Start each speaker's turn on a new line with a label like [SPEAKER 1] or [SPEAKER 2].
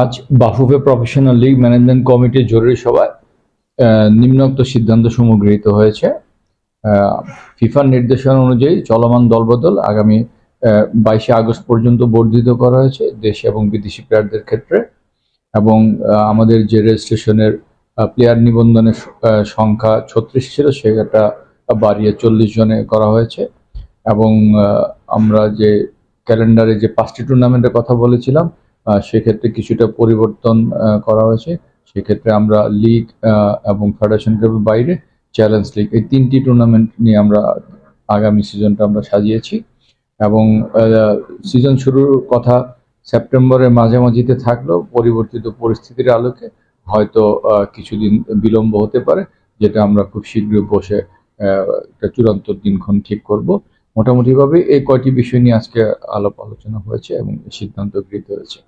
[SPEAKER 1] আজ Bafufe professional league management কমিটির জরুরি সভায় নিম্নোক্ত সিদ্ধান্ত সমূহ গৃহীত হয়েছে ফিফার নির্দেশনা অনুযায়ী চলমান দলবদল আগামী বাইশে আগস্ট পর্যন্ত বর্ধিত করা হয়েছে দেশি এবং বিদেশি প্লেয়ারদের ক্ষেত্রে। এবং আমাদের যে রেজিস্ট্রেশনের প্লেয়ার নিবন্ধনের সংখ্যা ছত্রিশ ছিল, সেটা বাড়িয়ে চল্লিশ জনে করা হয়েছে। এবং আমরা যে ক্যালেন্ডারে যে পাঁচটি টুর্নামেন্টের কথা বলেছিলাম সেক্ষেত্রে কিছুটা পরিবর্তন করা হয়েছে। সেক্ষেত্রে আমরা লিগ এবং ফেডারেশন কাপের বাইরে চ্যালেঞ্জ লিগ এই তিনটি টুর্নামেন্ট নিয়ে আমরা আগামী সিজনটা আমরা সাজিয়েছি। এবং সিজন শুরুর কথা সেপ্টেম্বরের মাঝামাঝিতে থাকলেও পরিবর্তিত পরিস্থিতির আলোকে হয়তো কিছুদিন বিলম্ব হতে পারে, যেটা আমরা খুব শীঘ্রই বসে একটা চূড়ান্ত দিনক্ষণ ঠিক করব। মোটামুটিভাবে এই কয়টি বিষয় নিয়ে আজকে আলাপ আলোচনা হয়েছে এবং সিদ্ধান্ত গৃহীত হয়েছে।